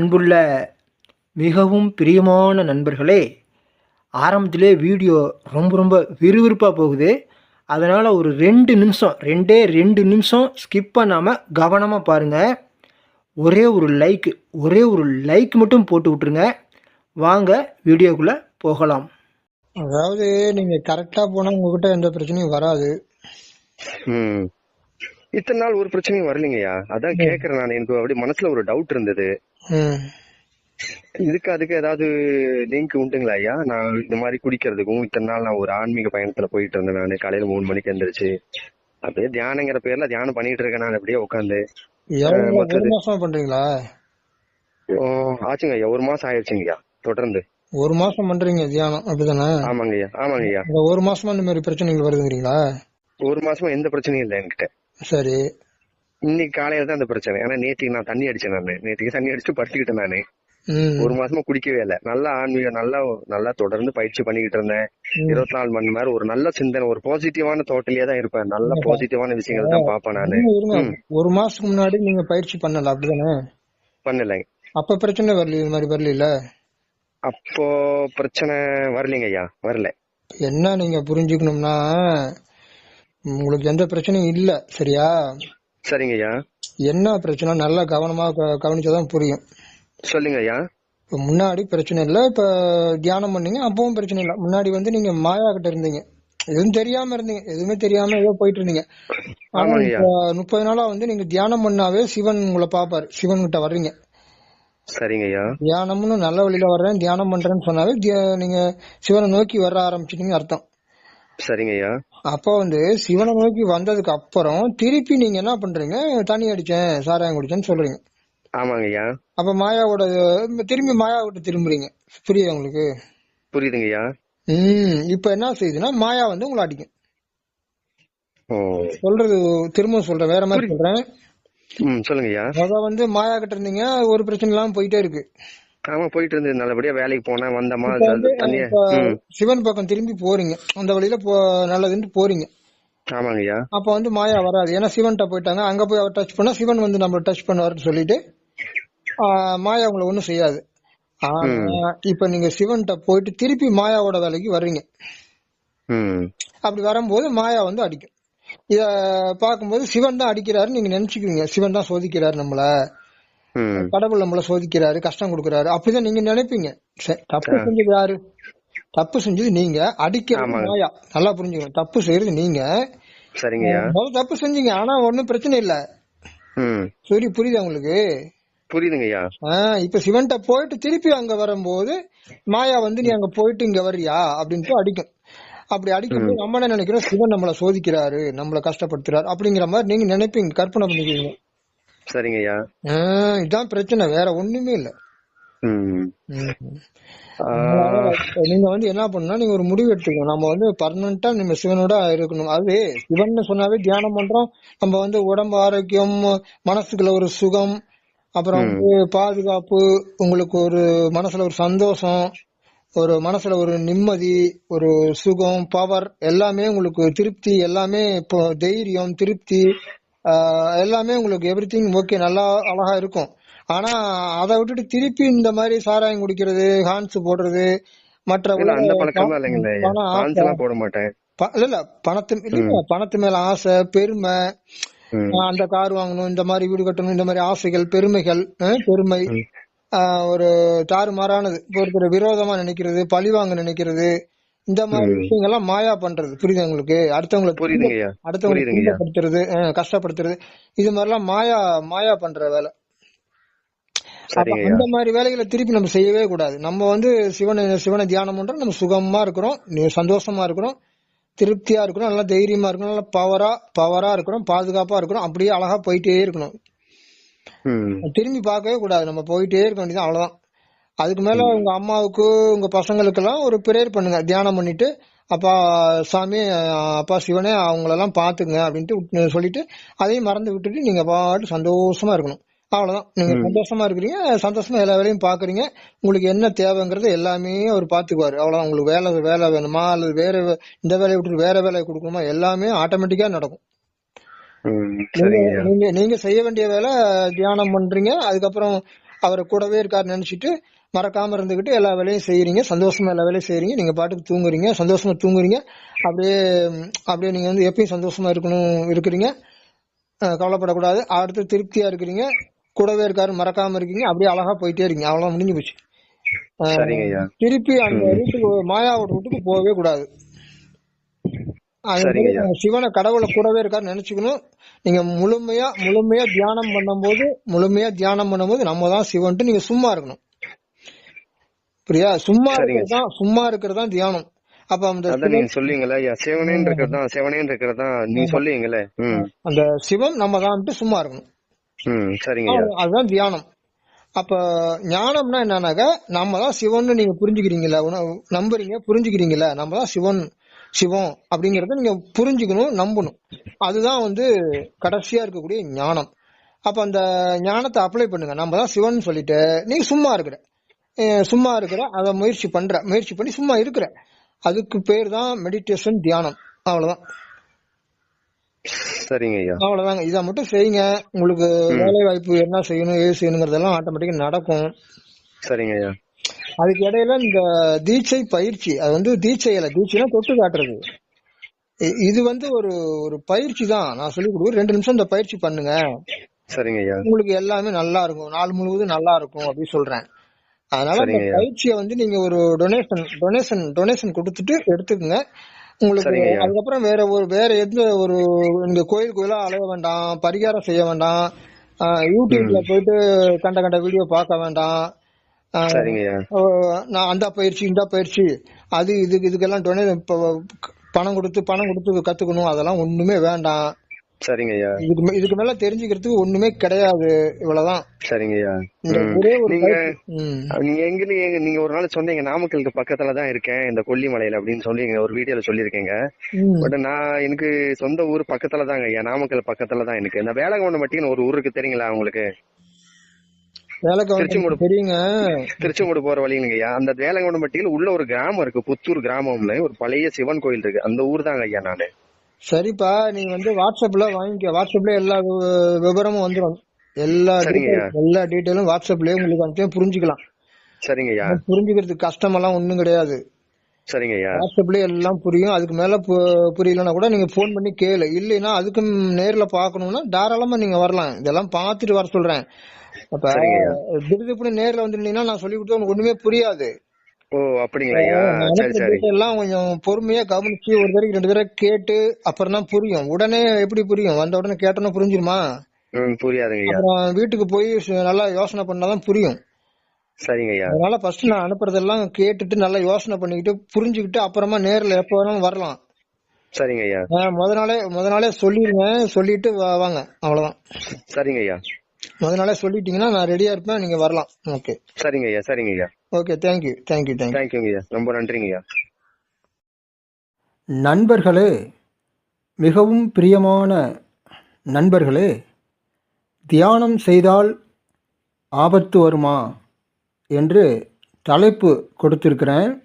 அன்புள்ள மிகவும் பிரியமான நண்பர்களே ஆரம்பத்திலே வீடியோ ரொம்ப ரொம்ப விறுவிறுப்பாக போகுது. அதனால் ஒரு ரெண்டு நிமிஷம் ரெண்டே ரெண்டு நிமிஷம் ஸ்கிப் பண்ணாமல் கவனமாக பாருங்கள் ஒரே ஒரு லைக் ஒரே ஒரு லைக் மட்டும் போட்டு விட்ருங்க வாங்க வீடியோக்குள்ளே போகலாம். அதாவது நீங்க கரெக்டா போனா உங்ககிட்ட எந்த பிரச்சனையும் வராது. ம். இத்தனை நாள் ஒரு பிரச்சனையும் வரலைங்கய்யா. அதான் கேக்குறேன் நான். எனக்கு அப்படி மனசுல ஒரு டவுட் இருந்தது. இதுக்கு அதுக்கு ஏதாவது லிங்க் உண்டுங்களா ஐயா? நான் இந்த மாதிரி குடிக்கிறதுக்கும் இத்தனை நாள் நான் ஒரு ஆன்மீக பயணத்துல போயிட்டு இருந்தேன் நான். காலையில மூணு மணிக்கு எந்திரிச்சு அப்படியே தியானங்கிற பேர்ல தியானம் பண்ணிட்டு இருக்கேன் நான். அப்படியே உட்காந்து பண்றீங்களா? ஆச்சுங்க ஐயா. ஒரு மாசம் ஆயிடுச்சுங்கய்யா. தொடர்ந்து. ஒரு மாசம் பண்றீங்க தியானம் அப்படிதானே? ஆமாங்க ஐயா ஆமாங்க ஐயா இந்த ஒரு மாசமா இந்த மாதிரி பிரச்சனைகள் வருதுங்கிறீங்களா? ஒரு மாசமா எந்த பிரச்சனையும் இல்லை என்கிட்ட. சரி. இன்னைக்கு காலையில தான் அந்த பிரச்சனை. ஏன்னா நேற்றுக்கு நான் தண்ணி அடிச்சேன் நானு. நேற்றுக்கு தண்ணி அடிச்சு படுத்துக்கிட்டேன் நானு. ஒரு மாசமா குடிக்கவே இல்ல. நல்லா ஆன்மீகம் நல்லா நல்லா தொடர்ந்து பயிற்சி பண்ணிக்கிட்டு இருந்தேன். இருபத்தி நாலு மணி நேரம் ஒரு நல்ல சிந்தனை ஒரு பாசிட்டிவான தோட்டலே தான் இருப்பேன். நல்ல பாசிட்டிவான விஷயங்கள் தான் பாப்பேன் நானு. ஒரு மாசத்துக்கு முன்னாடி நீங்க பயிற்சி பண்ணல அப்படிதானே? பண்ணலைங்க அப்ப பிரச்சனை வரல இது மாதிரி வரல அப்போ பிரச்சனை வரலைங்க ஐயா. வரல. என்ன நீங்க புரிஞ்சுக்கணும்னா உங்களுக்கு எந்த பிரச்சனையும் இல்ல சரியா? சரிங்க ஐயா என்ன பிரச்சனை? நல்லா கவனமா கவனிச்சாதான் புரியும். சொல்லுங்க ஐயா இப்ப முன்னாடி பிரச்சனை இல்ல இப்ப தியானம் பண்ணீங்க அப்பவும் பிரச்சனை இல்ல. முன்னாடி வந்து நீங்க மாயா கிட்ட இருந்தீங்க. எதுவும் தெரியாம இருந்தீங்க. எதுவுமே தெரியாம ஏதோ போயிட்டு இருந்தீங்க. ஆனா இப்ப முப்பது நாளா வந்து நீங்க தியானம் பண்ணாவே சிவன் உங்களை பாப்பாரு சிவன் கிட்ட வர்றீங்க. சரிங்க ஐயா தியானம்னு நல்ல வழியில வர்றேன் தியானம் பண்றேன்னு சொன்னாவே நீங்க சிவனை நோக்கி வர ஆரம்பிச்சிட்டீங்க அர்த்தம். சரிங்க ஐயா அப்ப வந்து சிவனை நோக்கி வந்ததுக்கு அப்புறம் திருப்பி நீங்க என்ன பண்றீங்க? தண்ணி அடிச்சேன் சாராயம் குடிச்சேன்னு சொல்றீங்க. ஆமாங்க ஐயா அப்ப மாயாவோட திரும்பி மாயாவிட்ட திரும்புறீங்க. புரியுது உங்களுக்கு? புரியுதுங்க ஐயா ம் இப்ப என்ன செய்யுதுன்னா மாயா வந்து உங்களை அடிக்கும். சொல்றது திரும்ப சொல்றேன் வேற மாதிரி சொல்றேன். சொல்லுங்க ஐயா அத வந்து மாயா கிட்ட இருந்தீங்க ஒரு பிரச்சனை இல்லாம போயிட்டே இருக்கு. ஆமா போயிட்டு இருந்தது. நல்லபடியா வேலைக்கு போனேன் வந்தமா ம். சிவன் பக்கம் திரும்பி போறீங்க. அந்த வழியில போ நல்லதுன்னு போறீங்க. ஆமாங்க ஐயா. அப்ப வந்து மாயா வராது. ஏன்னா சிவன்கிட்ட போயிட்டாங்க. அங்க போய் அவர் டச் பண்ணா சிவன் வந்து நம்மள டச் பண்ணுவாருன்னு சொல்லிட்டு மாயா உங்களை ஒண்ணும் செய்யாது. இப்ப நீங்க சிவன்கிட்ட போயிட்டு திருப்பி மாயாவோட வேலைக்கு வர்றீங்க. அப்படி வரும்போது மாயா வந்து அடிக்கும். இத பார்க்கும்போது சிவன் தான் அடிக்கிறாரு நீங்க நினைச்சுக்குவீங்க. சிவன் தான் சோதிக்கிறாரு நம்மள. கடவுள் நம்மள சோதிக்கிறாரு கஷ்டம் கொடுக்கறாரு. அப்படிதான் நீங்க நினைப்பீங்க. தப்பு செஞ்சது யாரு? தப்பு செஞ்சது நீங்க. அடிக்கிறது மாயா. நல்லா புரிஞ்சுக்கணும். தப்பு செய்யறது நீங்க. முதல்ல தப்பு செஞ்சீங்க. ஆனா ஒண்ணும் பிரச்சனை இல்ல. சரி புரியுதா உங்களுக்கு? புரியுதுங்க ஐயா ஆஹ் இப்ப சிவன்கிட்ட போயிட்டு திருப்பி அங்க வரும்போது மாயா வந்து நீ அங்க போயிட்டு இங்க வர்றியா? அப்படின்ட்டு அடிக்கும். அப்படி அடிக்கும்போது நம்ம என்ன நினைக்கிறோம்? சிவன் நம்மள சோதிக்கிறாரு நம்மள கஷ்டப்படுத்துறாரு. அப்படிங்கிற மாதிரி நீங்க நினைப்பீங்க கற்பனை பண்ணிக்கிறீங்க. சரிங்க ஐயா ஆஹ் இதான் பிரச்சனை. வேற ஒண்ணுமே இல்ல. நீங்க வந்து என்ன பண்ணா நீங்க ஒரு முடிவு எடுத்துக்கணும். நம்ம வந்து பர்மனண்டா நம்ம சிவனோட இருக்கணும். அது சிவன் சொன்னாவே தியானம் பண்றோம். நம்ம வந்து உடம்பு ஆரோக்கியம் மனசுக்குள்ள ஒரு சுகம் அப்புறம் வந்து பாதுகாப்பு உங்களுக்கு ஒரு மனசுல ஒரு சந்தோஷம் ஒரு மனசுல ஒரு நிம்மதி ஒரு சுகம் பவர் எல்லாமே உங்களுக்கு திருப்தி எல்லாமே இப்போ தைரியம் திருப்தி எல்லாமே உங்களுக்கு எவ்ரி திங் ஓகே நல்லா அழகா இருக்கும். ஆனா அதை விட்டுட்டு திருப்பி இந்த மாதிரி சாராயம் குடிக்கிறது ஹான்ஸ் போடுறது மற்ற அந்த ஆசை. எல்லாம் போட மாட்டேன். ப- இல்ல இல்ல பணத்து இல்ல பணத்து மேல ஆசை பெருமை. அந்த கார் வாங்கணும் இந்த மாதிரி வீடு கட்டணும் இந்த மாதிரி ஆசைகள் பெருமைகள் பெருமை. ஆஹ் ஒரு தாறுமாறானது. ஒருத்தர் விரோதமா நினைக்கிறது பழி வாங்க நினைக்கிறது. இந்த மாதிரி விஷயங்கள்லாம் மாயா பண்றது. புரியுது உங்களுக்கு? அடுத்தவங்களை புரியுதுங்க ஐயா அடுத்தவங்களை ஆஹ் கஷ்டப்படுத்துறது. இது மாதிரிலாம் மாயா மாயா பண்ற வேலை. அந்த மாதிரி வேலைகளை திருப்பி நம்ம செய்யவே கூடாது. நம்ம வந்து சிவனை சிவனை தியானம் பண்றோம் நம்ம சுகமா இருக்கிறோம் சந்தோஷமா இருக்கிறோம் திருப்தியா இருக்கிறோம் நல்லா தைரியமா இருக்கிறோம் நல்லா பவரா பவரா இருக்கிறோம் பாதுகாப்பா இருக்கிறோம் அப்படியே அழகா போயிட்டே இருக்கணும். திரும்பி பார்க்கவே கூடாது. நம்ம போயிட்டே இருக்க வேண்டியது அவ்வளவுதான். அதுக்கு மேல உங்க அம்மாவுக்கு உங்க பசங்களுக்கெல்லாம் ஒரு பிரேயர் பண்ணுங்க. தியானம் பண்ணிட்டு அப்பா சாமி அப்பா சிவனே அவங்களெல்லாம் பாத்துங்க அப்படின்ட்டு சொல்லிட்டு அதையும் மறந்து விட்டுட்டு நீங்க பாட்டு சந்தோஷமா இருக்கணும். அவ்வளவுதான். நீங்க சந்தோஷமா இருக்கிறீங்க சந்தோஷமா எல்லா வேலையும் பாக்குறீங்க. உங்களுக்கு என்ன தேவைங்கிறது எல்லாமே அவர் பாத்துக்குவாரு. அவ்வளவுதான். உங்களுக்கு வேலை வேலை வேணுமா? அல்லது வேற இந்த வேலையை விட்டு வேற வேலையை கொடுக்கணுமா? எல்லாமே ஆட்டோமேட்டிக்கா நடக்கும். நீங்க செய்ய வேண்டிய வேலை தியானம் பண்றீங்க. அதுக்கப்புறம் அவரை கூடவே இருக்காரு நினைச்சிட்டு மறக்காம இருந்துகிட்டு எல்லா வேலையும் செய்யறீங்க சந்தோஷமா எல்லா வேலையும் செய்யறீங்க நீங்க பாட்டுக்கு தூங்குறீங்க. சந்தோஷமா தூங்குறீங்க. அப்படியே அப்படியே நீங்க வந்து எப்பயும் சந்தோஷமா இருக்கணும் இருக்கிறீங்க. கவலைப்படக்கூடாது. அடுத்து திருப்தியா இருக்கிறீங்க. கூடவே இருக்காரு மறக்காம இருக்கீங்க. அப்படியே அழகா போயிட்டே இருக்கீங்க. அவ்வளவு முடிஞ்சு போச்சு. திருப்பி அந்த வீட்டுக்கு மாயாவோட வீட்டுக்கு போகவே கூடாது. சிவனை கடவுளை கூடவே இருக்காரு நினைச்சுக்கணும். நீங்க முழுமையா முழுமையா தியானம் பண்ணும்போது முழுமையா தியானம் பண்ணும்போது நம்ம தான் சிவன்ட்டு நீங்க சும்மா இருக்கணும். புரியா சும்மா இருக்கிறது சும்மா இருக்கிறது தான் தியானம். அப்ப அந்த சிவன் நீங்க சொல்லுவீங்களா சிவனேன்னு இருக்கிறது தான் சிவனேன்னு இருக்கிறது நீங்க சொல்லுவீங்களே அந்த சிவம் நம்ம தான் சும்மா இருக்கணும். சரிங்க அதுதான் தியானம். அப்ப ஞானம்னா என்னன்னாக்கா நம்ம தான் சிவன்னு நீங்க புரிஞ்சுக்கிறீங்களா நம்புறீங்க புரிஞ்சுக்கிறீங்களா நம்ம தான் சிவன் சிவம் அப்படிங்கறத நீங்க புரிஞ்சுக்கணும் நம்பணும். அதுதான் வந்து கடைசியா இருக்கக்கூடிய ஞானம். அப்ப அந்த ஞானத்தை அப்ளை பண்ணுங்க. நம்ம தான் சிவன் சொல்லிட்டு நீங்க சும்மா இருக்கிற. சும்மா இருக்கிற அதை முயற்சி பண்ற முயற்சி பண்ணி சும்மா இருக்கிற. அதுக்கு பேர் தான் மெடிடேஷன் தியானம். அவ்வளவுதான். சரிங்க ஐயா. அவ்வளவுதாங்க. இதை மட்டும் செய்யுங்க. உங்களுக்கு வேலை வாய்ப்பு என்ன செய்யணும் ஏது செய்யணுங்கிறதெல்லாம் ஆட்டோமேட்டிக்கா நடக்கும். சரிங்க ஐயா. அதுக்கு இடையில இந்த தீட்சை பயிற்சி அது வந்து தீட்சை இல்ல தீட்சைனா தொட்டு காட்டுறது. இது வந்து ஒரு ஒரு பயிற்சி தான். நான் சொல்லி கொடுக்குறேன் ரெண்டு நிமிஷம் இந்த பயிற்சி பண்ணுங்க. சரிங்க ஐயா. உங்களுக்கு எல்லாமே நல்லா இருக்கும். நாள் முழுவதும் நல்லா இருக்கும் அப்படின்னு சொல்றேன். அதனால ஐயா. பயிற்சியை வந்து நீங்க ஒரு டொனேஷன் டொனேஷன் டொனேஷன் கொடுத்துட்டு எடுத்துக்கங்க. உங்களுக்கு. அதுக்கப்புறம் வேற ஒரு வேற எந்த ஒரு நீங்க கோயில் கோயிலா அலைய வேண்டாம் பரிகாரம் செய்ய வேண்டாம். யூடியூப்ல போயிட்டு கண்ட கண்ட வீடியோ பார்க்க வேண்டாம். நான் அந்த பயிற்சி இந்த பயிற்சி அது இதுக்கு இதுக்கெல்லாம் டொனே பணம் கொடுத்து பணம் கொடுத்து கத்துக்கணும். அதெல்லாம் ஒண்ணுமே வேண்டாம். சரிங்க ஐயா இதுக்கு இதுக்கு மேல தெரிஞ்சுக்கிறதுக்கு ஒண்ணுமே கிடையாது. இவ்வளவுதான். சரிங்க ஐயா. ஒரே ஒரு நீங்க எங்க நீங்க- நீங்க ஒரு நாள் சொன்னீங்க நாமக்கலுக்கு பக்கத்துல தான் இருக்கேன் இந்த கொல்லிமலையில அப்படின்னு சொல்லி ஒரு வீடியோல சொல்லியிருக்கீங்க. பட் நான் எனக்கு சொந்த ஊர் பக்கத்துல தாங்க ஐயா நாமக்கல் பக்கத்துல தான் எனக்கு. இந்த வேலகவுண்டம்பட்டின்னு ஒரு ஊர் இருக்கு தெரியுங்களா உங்களுக்கு? திருச்செங்கோடு. போற வழிங்க ஐயா. அந்த வேலகவுண்டம்பட்டியில உள்ள ஒரு கிராமம் இருக்கு. புத்தூர் கிராமம்னு ஒரு பழைய சிவன் கோயில் இருக்கு. அந்த ஊர் தாங்க ஐயா நானு. சரிப்பா நீ வந்து வாட்ஸ்அப்ல வாங்கிக்க. வாட்ஸ்அப்ல எல்லா விவரமும் வந்துடும் எல்லா எல்லா டீட்டெயிலும் வாட்ஸ்அப்லயே உங்களுக்கு அனுப்பிச்சு புரிஞ்சுக்கலாம். சரிங்க ஐயா புரிஞ்சுக்கிறதுக்கு கஷ்டமெல்லாம் ஒண்ணும் கிடையாது. சரிங்க ஐயா வாட்ஸ்அப்லயே எல்லாம் புரியும். அதுக்கு மேல புரியலன்னா கூட நீங்க போன் பண்ணி கேளு. இல்லைன்னா அதுக்கு நேர்ல பாக்கணும்னா தாராளமா நீங்க வரலாம். இதெல்லாம் பார்த்துட்டு வர சொல்றேன். அப்ப. திடுதிப்புன்னு நேர்ல வந்துருந்தீங்கன்னா நான் சொல்லி கொடுத்தா உனக்கு ஒண்ணுமே புரியாது. ஓ அப்படிங்களா? சரி எல்லாம் கொஞ்சம் பொறுமையா கவனிச்சு ஒரு தடவை ரெண்டு தடவை கேட்டு அப்புறம் தான் புரியும். உடனே எப்படி புரியும்? வந்த உடனே கேட்டோன்னா புரிஞ்சிருமா? புரியாதுங்க அப்புறம் வீட்டுக்கு போய் நல்லா யோசனை பண்ணாதான் புரியும். சரிங்க ஐயா. அதனால ஃபர்ஸ்ட் நான் அனுப்புறதெல்லாம் கேட்டுட்டு நல்லா யோசனை பண்ணிக்கிட்டு புரிஞ்சுக்கிட்டு அப்புறமா நேர்ல எப்ப வேணாலும் வரலாம். சரிங்க ஐயா. முத நாளே முத நாளே சொல்லிடுங்க சொல்லிட்டு வாங்க. அவ்வளவுதான். சரிங்க ஐயா. முத நாளே சொல்லிட்டீங்கன்னா நான் ரெடியா இருப்பேன் நீங்க வரலாம். ஓகே சரிங்க ஐயா சரிங்க ஐயா. ஓகே தேங்க்யூ தேங்க்யூ தேங்க்யூ தேங்க்யூங்க ஐயா ரொம்ப நன்றிங்க ஐயா. நண்பர்களே மிகவும் பிரியமான நண்பர்களே தியானம் செய்தால் ஆபத்து வருமா என்று தலைப்பு கொடுத்திருக்கிறேன்.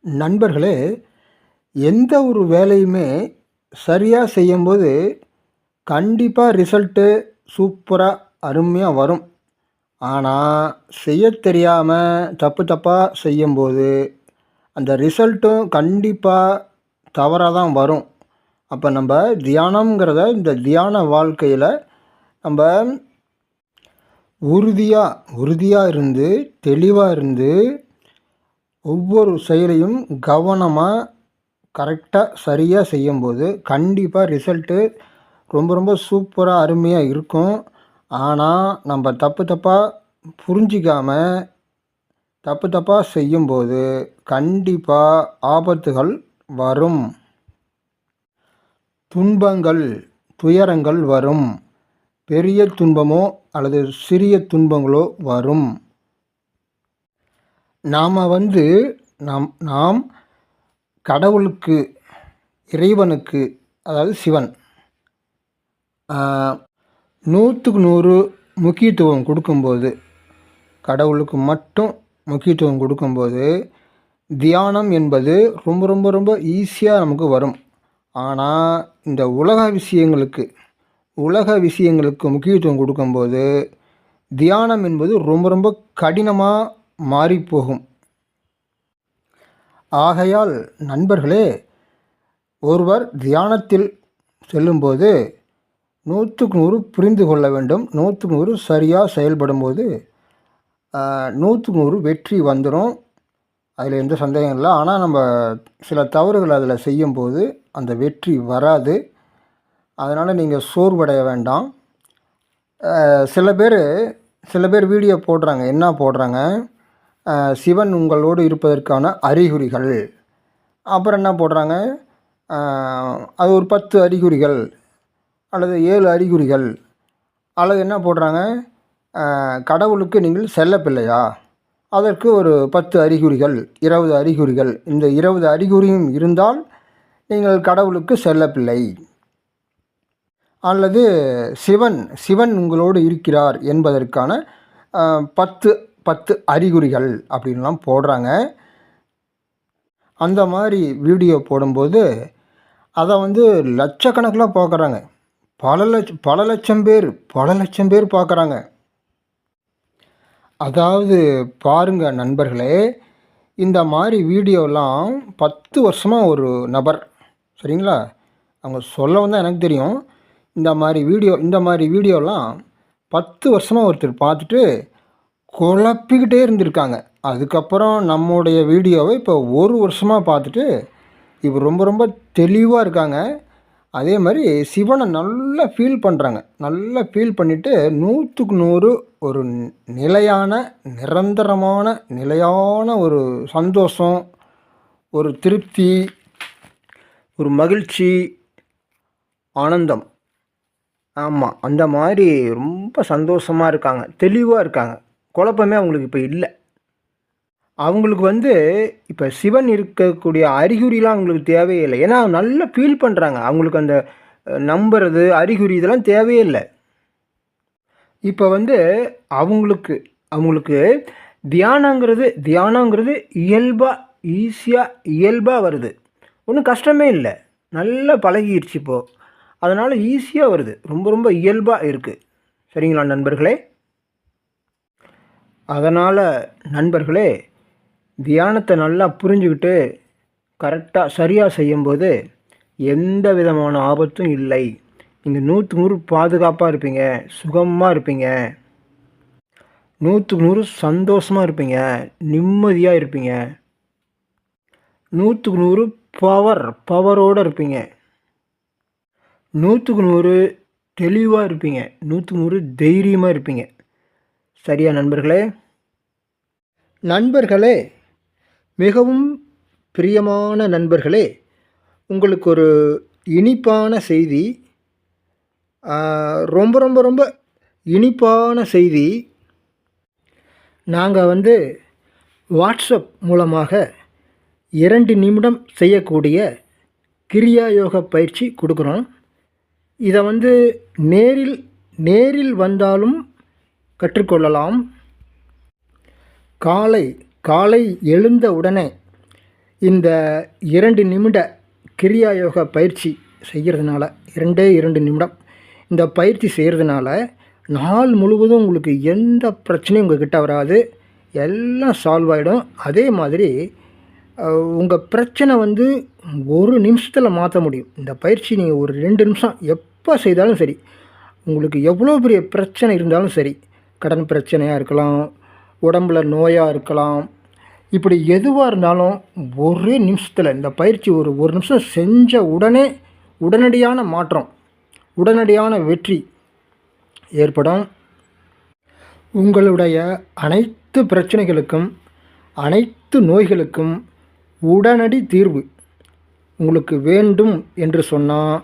நண்பர்களே எந்த ஒரு வேலையுமே சரியாக செய்யும்போது கண்டிப்பாக ரிசல்ட்டு சூப்பராக அருமையாக வரும். ஆனால் செய்ய தெரியாமல் தப்பு தப்பாக செய்யும்போது அந்த ரிசல்ட்டும் கண்டிப்பாக தவறாக தான் வரும். அப்போ நம்ம தியானம்ங்கிறத இந்த தியான வாழ்க்கையில் நம்ம உறுதியாக உறுதியாக இருந்து தெளிவாக இருந்து ஒவ்வொரு செயலையும் கவனமாக கரெக்டாக சரியாக செய்யும்போது கண்டிப்பாக ரிசல்ட்டு ரொம்ப ரொம்ப சூப்பராக அருமையாக இருக்கும். ஆனால் நம்ம தப்பு தப்பாக புரிஞ்சிக்காமல் தப்பு தப்பாக செய்யும்போது கண்டிப்பாக ஆபத்துகள் வரும். துன்பங்கள் துயரங்கள் வரும். பெரிய துன்பமோ அல்லது சிறிய துன்பங்களோ வரும். நாம் வந்து நாம் நாம் கடவுளுக்கு இறைவனுக்கு அதாவது சிவன் நூற்றுக்கு நூறு முக்கியத்துவம் கொடுக்கும்போது கடவுளுக்கு மட்டும் முக்கியத்துவம் கொடுக்கும்போது தியானம் என்பது ரொம்ப ரொம்ப ரொம்ப ஈஸியாக நமக்கு வரும். ஆனால் இந்த உலக விஷயங்களுக்கு உலக விஷயங்களுக்கு முக்கியத்துவம் கொடுக்கும்போது தியானம் என்பது ரொம்ப ரொம்ப கடினமாக மாறிப்போகும். ஆகையால் நண்பர்களே ஒருவர் தியானத்தில் செல்லும்போது நூற்றுக்கு நூறு புரிந்து கொள்ள வேண்டும். நூற்றுக்கு நூறு சரியாக செயல்படும்போது போது நூற்றுக்கு நூறு வெற்றி வந்துடும் அதில் எந்த சந்தேகம் இல்லை. ஆனால் நம்ம சில தவறுகள் அதில் செய்யும்போது அந்த வெற்றி வராது. அதனால் நீங்கள் சோர்வடைய வேண்டாம். சில பேர் சில பேர் வீடியோ போடுறாங்க. என்ன போடுறாங்க? சிவன் உங்களோடு இருப்பதற்கான அறிகுறிகள். அப்புறம் என்ன போடுறாங்க? அது ஒரு பத்து அறிகுறிகள். அல்லது ஏழு அறிகுறிகள் அல்லது என்ன போடுறாங்க? கடவுளுக்கு நீங்கள் செல்லப்பில்லையா அதற்கு ஒரு பத்து அறிகுறிகள் இருபது அறிகுறிகள். இந்த இருபது அறிகுறியும் இருந்தால் நீங்கள் கடவுளுக்கு செல்லப்பில்லை அல்லது சிவன் சிவன் உங்களோடு இருக்கிறார் என்பதற்கான பத்து பத்து அறிகுறிகள் அப்படின்லாம் போடுறாங்க. அந்த மாதிரி வீடியோ போடும்போது அதை வந்து லட்சக்கணக்கில் பார்க்குறாங்க பல லட்ச பல லட்சம் பேர் பல லட்சம் பேர் பார்க்குறாங்க. அதாவது பாருங்கள் நண்பர்களே இந்த மாதிரி வீடியோலாம் பத்து வருஷமாக ஒரு நபர் சரிங்களா? அவங்க சொல்ல வந்தால் எனக்கு தெரியும். இந்த மாதிரி வீடியோ இந்த மாதிரி வீடியோலாம் பத்து வருஷமாக ஒருத்தர் பார்த்துட்டு குழப்பிக்கிட்டே இருந்திருக்காங்க. அதுக்கப்புறம் நம்முடைய வீடியோவை இப்போ ஒரு வருஷமாக பார்த்துட்டு இப்போ ரொம்ப ரொம்ப தெளிவாக இருக்காங்க. அதே மாதிரி சிவனை நல்லா ஃபீல் பண்ணுறாங்க நல்லா ஃபீல் பண்ணிவிட்டு நூற்றுக்கு நூறு ஒரு நிலையான நிரந்தரமான நிலையான ஒரு சந்தோஷம் ஒரு திருப்தி ஒரு மகிழ்ச்சி ஆனந்தம். ஆமாம் அந்த மாதிரி ரொம்ப சந்தோஷமாக இருக்காங்க. தெளிவாக இருக்காங்க. குழப்பமே அவங்களுக்கு இப்போ இல்லை. அவங்களுக்கு வந்து இப்போ சிவன் இருக்கக்கூடிய அறிகுறிலாம் அவங்களுக்கு தேவையே இல்லை ஏன்னா நல்லா ஃபீல் பண்ணுறாங்க அவங்களுக்கு அந்த நம்புறது அறிகுறி இதெல்லாம் தேவையே இல்லை இப்போ வந்து அவங்களுக்கு அவங்களுக்கு தியானங்கிறது தியானங்கிறது இயல்பாக ஈஸியாக இயல்பாக வருது. ஒன்றும் கஷ்டமே இல்லை. நல்லா பழகிடுச்சு இப்போது அதனால் ஈஸியாக வருது. ரொம்ப ரொம்ப இயல்பாக இருக்குது சரிங்களா நண்பர்களே? அதனால் நண்பர்களே தியானத்தை நல்லா புரிஞ்சுக்கிட்டு கரெக்டாக சரியாக செய்யும்போது எந்த விதமான ஆபத்தும் இல்லை. நீங்கள் நூற்று நூறு பாதுகாப்பாக இருப்பீங்க சுகமாக இருப்பீங்க. நூற்றுக்கு நூறு சந்தோஷமாக இருப்பீங்க நிம்மதியாக இருப்பீங்க. நூற்றுக்கு நூறு பவர் பவரோடு இருப்பீங்க. நூற்றுக்கு நூறு தெளிவாக இருப்பீங்க நூற்றுக்கு நூறு தைரியமாக இருப்பீங்க. சரியா நண்பர்களே? நண்பர்களே மிகவும் பிரியமான நண்பர்களே உங்களுக்கு ஒரு இனிப்பான செய்தி ரொம்ப ரொம்ப ரொம்ப இனிப்பான செய்தி. நாங்கள் வந்து வாட்ஸ்அப் மூலமாக இரண்டு நிமிடம் செய்யக்கூடிய கிரியா யோக பயிற்சி கொடுக்குறோம். இதை வந்து நேரில் நேரில் வந்தாலும் கற்றுக்கொள்ளலாம். காலை காலை எழுந்த உடனே இந்த இரண்டு நிமிட கிரியா யோகா பயிற்சி செய்கிறதுனால இரண்டே இரண்டு நிமிடம் இந்த பயிற்சி செய்கிறதுனால நாள் முழுவதும் உங்களுக்கு எந்த பிரச்சனையும் உங்கள் கிட்ட வராது. எல்லாம் சால்வ் ஆகிடும் அதே மாதிரி உங்கள் பிரச்சனை வந்து ஒரு நிமிஷத்தில் மாற்ற முடியும். இந்த பயிற்சி நீங்கள் ஒரு ரெண்டு நிமிஷம் எப்போ செய்தாலும் சரி உங்களுக்கு எவ்வளோ பெரிய பிரச்சனை இருந்தாலும் சரி கடன் பிரச்சனையாக இருக்கலாம் உடம்புல நோயாக இருக்கலாம் இப்படி எதுவாக இருந்தாலும் ஒரே நிமிஷத்தில் இந்த பயிற்சி ஒரு ஒரு நிமிஷம் செஞ்ச உடனே உடனடியான மாற்றம் உடனடியான வெற்றி ஏற்படும். உங்களுடைய அனைத்து பிரச்சனைகளுக்கும் அனைத்து நோய்களுக்கும் உடனடி தீர்வு உங்களுக்கு வேண்டும் என்று சொன்னால்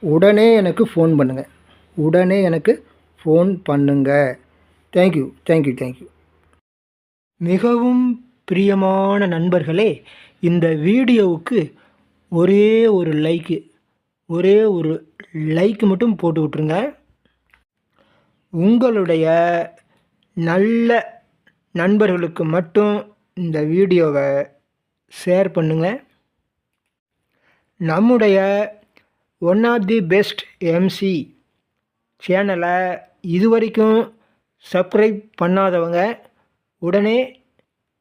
உடனே எனக்கு ஃபோன் பண்ணுங்கள் உடனே எனக்கு ஃபோன் பண்ணுங்கள் தேங்க்யூ தேங்க்யூ தேங்க்யூ மிகவும் பிரியமான நண்பர்களே இந்த வீடியோவுக்கு ஒரே ஒரு லைக்கு ஒரே ஒரு லைக் மட்டும் போட்டு விட்ருங்க உங்களுடைய நல்ல நண்பர்களுக்கு மட்டும் இந்த வீடியோவை ஷேர் பண்ணுங்க. நம்முடைய one of the best MC சேனலை இதுவரைக்கும் சப்ஸ்கிரைப் பண்ணாதவங்க உடனே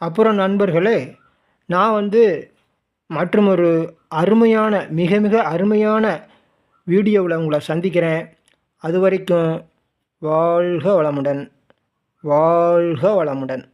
அப்புறம் நண்பர்களே நான் வந்து மற்றும் ஒரு அருமையான மிக மிக அருமையான வீடியோவில் உங்களை சந்திக்கிறேன். அது வரைக்கும் வாழ்க வளமுடன். வாழ்க வளமுடன்.